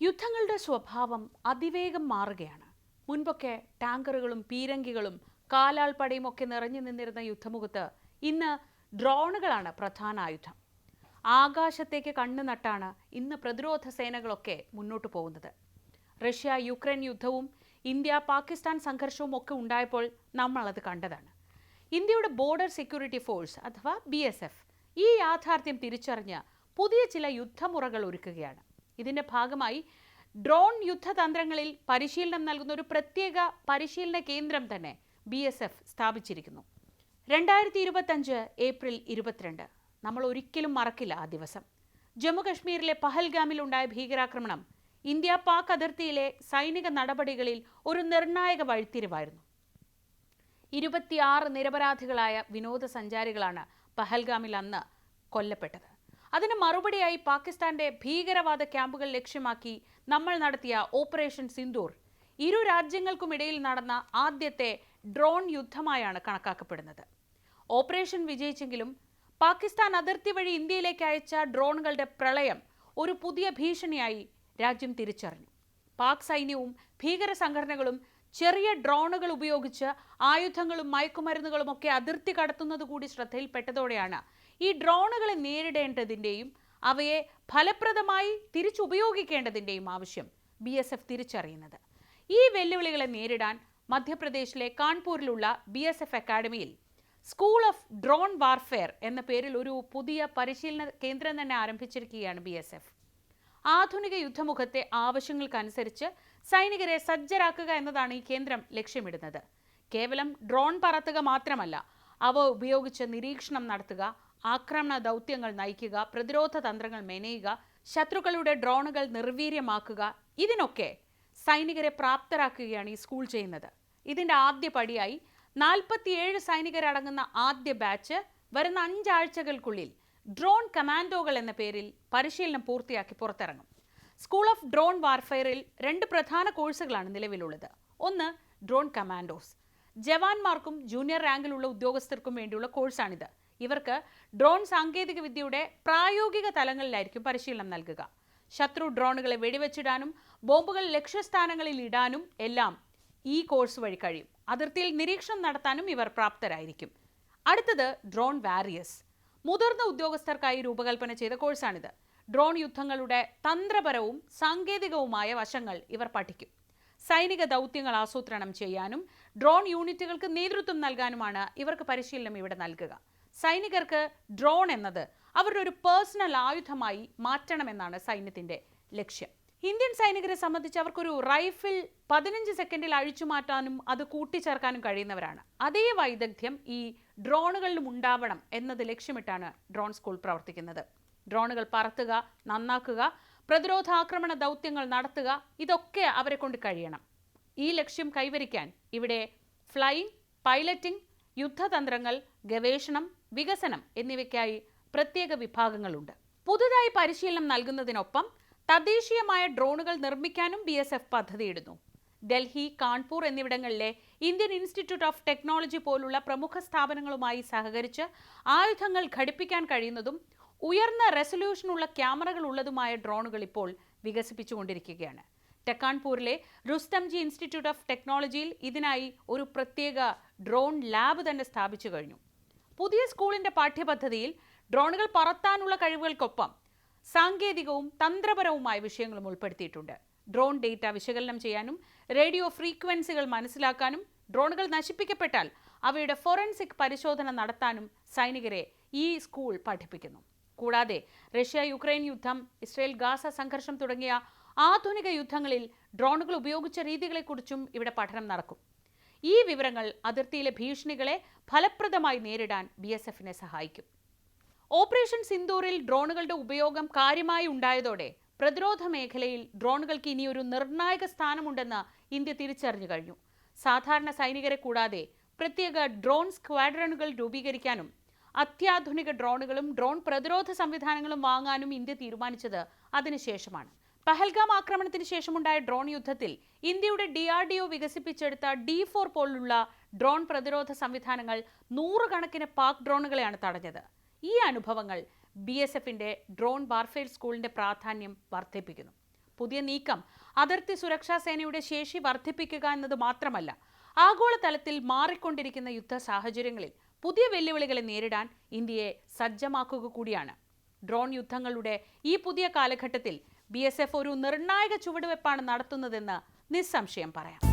യുദ്ധങ്ങളുടെ സ്വഭാവം അതിവേഗം മാറുകയാണ്. മുൻപൊക്കെ ടാങ്കറുകളും പീരങ്കികളും കാലാൾപ്പടയും ഒക്കെ നിറഞ്ഞു നിന്നിരുന്ന യുദ്ധമുഖത്ത് ഇന്ന് ഡ്രോണുകളാണ് പ്രധാന ആയുധം. ആകാശത്തേക്ക് കണ്ണു നട്ടാണ് ഇന്ന് പ്രതിരോധ സേനകളൊക്കെ മുന്നോട്ട് പോകുന്നത്. റഷ്യ യുക്രൈൻ യുദ്ധവും ഇന്ത്യ പാകിസ്ഥാൻ സംഘർഷവും ഒക്കെ ഉണ്ടായപ്പോൾ നമ്മളത് കണ്ടതാണ്. ഇന്ത്യയുടെ ബോർഡർ സെക്യൂരിറ്റി ഫോഴ്സ് അഥവാ ബി ഈ യാഥാർത്ഥ്യം തിരിച്ചറിഞ്ഞ് പുതിയ ചില യുദ്ധമുറകൾ ഒരുക്കുകയാണ്. ഇതിന്റെ ഭാഗമായി ഡ്രോൺ യുദ്ധതന്ത്രങ്ങളിൽ പരിശീലനം നൽകുന്ന ഒരു പ്രത്യേക പരിശീലന കേന്ദ്രം തന്നെ ബി എസ് എഫ് സ്ഥാപിച്ചിരിക്കുന്നു. രണ്ടായിരത്തി ഇരുപത്തഞ്ച് ഏപ്രിൽ ഇരുപത്തിരണ്ട്. നമ്മൾ ഒരിക്കലും മറക്കില്ല ആ ദിവസം. ജമ്മുകശ്മീരിലെ പഹൽഗാമിൽ പഹൽഗാമിലുണ്ടായ ഭീകരാക്രമണം ഇന്ത്യ പാക് അതിർത്തിയിലെ സൈനിക നടപടികളിൽ ഒരു നിർണായക വഴിത്തിരിവായിരുന്നു. ഇരുപത്തിയാറ് നിരപരാധികളായ വിനോദസഞ്ചാരികളാണ് പഹൽഗാമിൽ അന്ന് കൊല്ലപ്പെട്ടത്. അതിന് മറുപടിയായി പാകിസ്ഥാന്റെ ഭീകരവാദ ക്യാമ്പുകൾ ലക്ഷ്യമാക്കി നമ്മൾ നടത്തിയ ഓപ്പറേഷൻ സിന്ദൂർ. ഇരു രാജ്യങ്ങൾക്കുമിടയിൽ നടന്ന ആദ്യത്തെ ഡ്രോൺ യുദ്ധമായാണ് കണക്കാക്കപ്പെടുന്നത്. ഓപ്പറേഷൻ വിജയിച്ചെങ്കിലും പാകിസ്ഥാൻ അതിർത്തി വഴി ഇന്ത്യയിലേക്ക് അയച്ച ഡ്രോണുകളുടെ പ്രളയം ഒരു പുതിയ ഭീഷണിയായി രാജ്യം തിരിച്ചറിഞ്ഞു. പാക് സൈന്യവും ഭീകര സംഘടനകളും ചെറിയ ഡ്രോണുകൾ ഉപയോഗിച്ച് ആയുധങ്ങളും മയക്കുമരുന്നുകളും ഒക്കെ അതിർത്തി കടത്തുന്നത് കൂടി ശ്രദ്ധയിൽപ്പെട്ടതോടെയാണ് ഈ ഡ്രോണുകളെ നേരിടേണ്ടതിന്റെയും അവയെ ഫലപ്രദമായി തിരിച്ചുപയോഗിക്കേണ്ടതിന്റെയും ആവശ്യം ബി എസ് എഫ് തിരിച്ചറിയുന്നത്. ഈ വെല്ലുവിളികളെ നേരിടാൻ മധ്യപ്രദേശിലെ കാൺപൂരിലുള്ള ബി എസ് എഫ് അക്കാഡമിയിൽ സ്കൂൾ ഓഫ് ഡ്രോൺ വാർഫെയർ എന്ന പേരിൽ ഒരു പുതിയ പരിശീലന കേന്ദ്രം തന്നെ ആരംഭിച്ചിരിക്കുകയാണ് ബി എസ് എഫ്. ആധുനിക യുദ്ധമുഖത്തെ ആവശ്യങ്ങൾക്കനുസരിച്ച് സൈനികരെ സജ്ജരാക്കുക എന്നതാണ് ഈ കേന്ദ്രം ലക്ഷ്യമിടുന്നത്. കേവലം ഡ്രോൺ പറത്തുക മാത്രമല്ല അവ ഉപയോഗിച്ച് നിരീക്ഷണം നടത്തുക ആക്രമണ ദൗത്യങ്ങൾ നയിക്കുക പ്രതിരോധ തന്ത്രങ്ങൾ മെനയുക ശത്രുക്കളുടെ ഡ്രോണുകൾ നിർവീര്യമാക്കുക ഇതിനൊക്കെ സൈനികരെ പ്രാപ്തരാക്കുകയാണ് ഈ സ്കൂൾ ചെയ്യുന്നത്. ഇതിന്റെ ആദ്യ പടിയായി നാൽപ്പത്തിയേഴ് സൈനികരടങ്ങുന്ന ആദ്യ ബാച്ച് വരുന്ന അഞ്ചാഴ്ചകൾക്കുള്ളിൽ ഡ്രോൺ കമാൻഡോകൾ എന്ന പേരിൽ പരിശീലനം പൂർത്തിയാക്കി പുറത്തിറങ്ങും. സ്കൂൾ ഓഫ് ഡ്രോൺ വാർഫെയറിൽ രണ്ട് പ്രധാന കോഴ്സുകളാണ് നിലവിലുള്ളത്. ഒന്ന് ഡ്രോൺ കമാൻഡോസ്. ജവാന്മാർക്കും ജൂനിയർ റാങ്കിലുള്ള ഉദ്യോഗസ്ഥർക്കും വേണ്ടിയുള്ള കോഴ്സാണിത്. ഇവർക്ക് ഡ്രോൺ സാങ്കേതിക വിദ്യയുടെ പ്രായോഗിക തലങ്ങളിലായിരിക്കും പരിശീലനം നൽകുക. ശത്രു ഡ്രോണുകളെ വെടിവെച്ചിടാനും ബോംബുകൾ ലക്ഷ്യസ്ഥാനങ്ങളിൽ ഇടാനും എല്ലാം ഈ കോഴ്സ് വഴി കഴിയും. അതിർത്തിയിൽ നിരീക്ഷണം നടത്താനും ഇവർ പ്രാപ്തരായിരിക്കും. അടുത്തത് ഡ്രോൺ വാരിയേഴ്സ്. മുതിർന്ന ഉദ്യോഗസ്ഥർക്കായി രൂപകൽപ്പന ചെയ്ത കോഴ്സാണിത്. ഡ്രോൺ യുദ്ധങ്ങളുടെ തന്ത്രപരവും സാങ്കേതികവുമായ വശങ്ങൾ ഇവർ പഠിക്കും. സൈനിക ദൗത്യങ്ങൾ ആസൂത്രണം ചെയ്യാനും ഡ്രോൺ യൂണിറ്റുകൾക്ക് നേതൃത്വം നൽകാനുമാണ് ഇവർക്ക് പരിശീലനം ഇവിടെ നൽകുക. സൈനികർക്ക് ഡ്രോൺ എന്നത് അവരുടെ ഒരു പേഴ്സണൽ ആയുധമായി മാറ്റണമെന്നാണ് സൈന്യത്തിന്റെ ലക്ഷ്യം. ഇന്ത്യൻ സൈനികരെ സംബന്ധിച്ച് അവർക്കൊരു റൈഫിൾ പതിനഞ്ച് സെക്കൻഡിൽ അഴിച്ചു മാറ്റാനും അത് കൂട്ടിച്ചേർക്കാനും കഴിയുന്നവരാണ്. അതേ വൈദഗ്ധ്യം ഈ ഡ്രോണുകളിലും ഉണ്ടാവണം എന്നത് ലക്ഷ്യമിട്ടാണ് ഡ്രോൺ സ്കൂൾ പ്രവർത്തിക്കുന്നത്. ഡ്രോണുകൾ പറത്തുക നന്നാക്കുക പ്രതിരോധ ആക്രമണ ദൗത്യങ്ങൾ നടത്തുക ഇതൊക്കെ അവരെ കൊണ്ട് കഴിയണം. ഈ ലക്ഷ്യം കൈവരിക്കാൻ ഇവിടെ ഫ്ലൈയിങ് പൈലറ്റിംഗ് യുദ്ധതന്ത്രങ്ങൾ ഗവേഷണം വികസനം എന്നിവയ്ക്കായി പ്രത്യേക വിഭാഗങ്ങളുണ്ട്. പുതുതായി പരിശീലനം നൽകുന്നതിനൊപ്പം തദ്ദേശീയമായ ഡ്രോണുകൾ നിർമ്മിക്കാനും ബി എസ് എഫ് പദ്ധതിയിടുന്നു. ഡൽഹി കാൺപൂർ എന്നിവിടങ്ങളിലെ ഇന്ത്യൻ ഇൻസ്റ്റിറ്റ്യൂട്ട് ഓഫ് ടെക്നോളജി പോലുള്ള പ്രമുഖ സ്ഥാപനങ്ങളുമായി സഹകരിച്ച് ആയുധങ്ങൾ ഘടിപ്പിക്കാൻ കഴിയുന്നതും ഉയർന്ന റെസൊല്യൂഷനുള്ള ക്യാമറകൾ ഉള്ളതുമായ ഡ്രോണുകൾ ഇപ്പോൾ വികസിപ്പിച്ചുകൊണ്ടിരിക്കുകയാണ്. ടെക്കാൺപൂരിലെ റുസ്തംജി ഇൻസ്റ്റിറ്റ്യൂട്ട് ഓഫ് ടെക്നോളജിയിൽ ഇതിനായി ഒരു പ്രത്യേക ഡ്രോൺ ലാബ് തന്നെ സ്ഥാപിച്ചു കഴിഞ്ഞു. പുതിയ സ്കൂളിന്റെ പാഠ്യപദ്ധതിയിൽ ഡ്രോണുകൾ പറത്താനുള്ള കഴിവുകൾക്കൊപ്പം സാങ്കേതികവും തന്ത്രപരവുമായ വിഷയങ്ങളും ഉൾപ്പെടുത്തിയിട്ടുണ്ട്. ഡ്രോൺ ഡേറ്റ വിശകലനം ചെയ്യാനും റേഡിയോ ഫ്രീക്വൻസികൾ മനസ്സിലാക്കാനും ഡ്രോണുകൾ നശിപ്പിക്കപ്പെട്ടാൽ അവയുടെ ഫോറൻസിക് പരിശോധന നടത്താനും സൈനികരെ ഈ സ്കൂൾ പഠിപ്പിക്കുന്നു. കൂടാതെ റഷ്യ യുക്രൈൻ യുദ്ധം ഇസ്രയേൽ ഗാസ സംഘർഷം തുടങ്ങിയ ആധുനിക യുദ്ധങ്ങളിൽ ഡ്രോണുകൾ ഉപയോഗിച്ച രീതികളെക്കുറിച്ചും ഇവിടെ പഠനം നടക്കും. ഈ വിവരങ്ങൾ അതിർത്തിയിലെ ഭീഷണികളെ ഫലപ്രദമായി നേരിടാൻ ബി സഹായിക്കും. ഓപ്പറേഷൻ സിന്ദൂറിൽ ഡ്രോണുകളുടെ ഉപയോഗം കാര്യമായി ഉണ്ടായതോടെ പ്രതിരോധ മേഖലയിൽ ഡ്രോണുകൾക്ക് ഇനി ഒരു നിർണായക സ്ഥാനമുണ്ടെന്ന് ഇന്ത്യ തിരിച്ചറിഞ്ഞു കഴിഞ്ഞു. സാധാരണ സൈനികരെ കൂടാതെ പ്രത്യേക ഡ്രോൺ സ്ക്വാഡ്രണുകൾ രൂപീകരിക്കാനും അത്യാധുനിക ഡ്രോണുകളും ഡ്രോൺ പ്രതിരോധ സംവിധാനങ്ങളും വാങ്ങാനും ഇന്ത്യ തീരുമാനിച്ചത് അതിനുശേഷമാണ് പഹൽഗാം ആക്രമണത്തിന് ശേഷമുണ്ടായ ഡ്രോൺ യുദ്ധത്തിൽ ഇന്ത്യയുടെ ഡി ആർ ഡി ഒ വികസിപ്പിച്ചെടുത്ത ഡി ഫോർ പോലുള്ള ഡ്രോൺ പ്രതിരോധ സംവിധാനങ്ങൾ നൂറുകണക്കിന് പാക് ഡ്രോണുകളെയാണ് തടഞ്ഞത്. ഈ അനുഭവങ്ങൾ ബി എസ് എഫിന്റെ ഡ്രോൺ വാർഫെയർ സ്കൂളിന്റെ പ്രാധാന്യം വർദ്ധിപ്പിക്കുന്നു. പുതിയ നീക്കം അതിർത്തി സുരക്ഷാ സേനയുടെ ശേഷി വർദ്ധിപ്പിക്കുക എന്നത് മാത്രമല്ല ആഗോളതലത്തിൽ മാറിക്കൊണ്ടിരിക്കുന്ന യുദ്ധ സാഹചര്യങ്ങളിൽ പുതിയ വെല്ലുവിളികളെ നേരിടാൻ ഇന്ത്യയെ സജ്ജമാക്കുക കൂടിയാണ്. ഡ്രോൺ യുദ്ധങ്ങളുടെ ഈ പുതിയ കാലഘട്ടത്തിൽ ബി ഒരു നിർണായക ചുവടുവെപ്പാണ് നടത്തുന്നതെന്ന് നിസ്സംശയം പറയാം.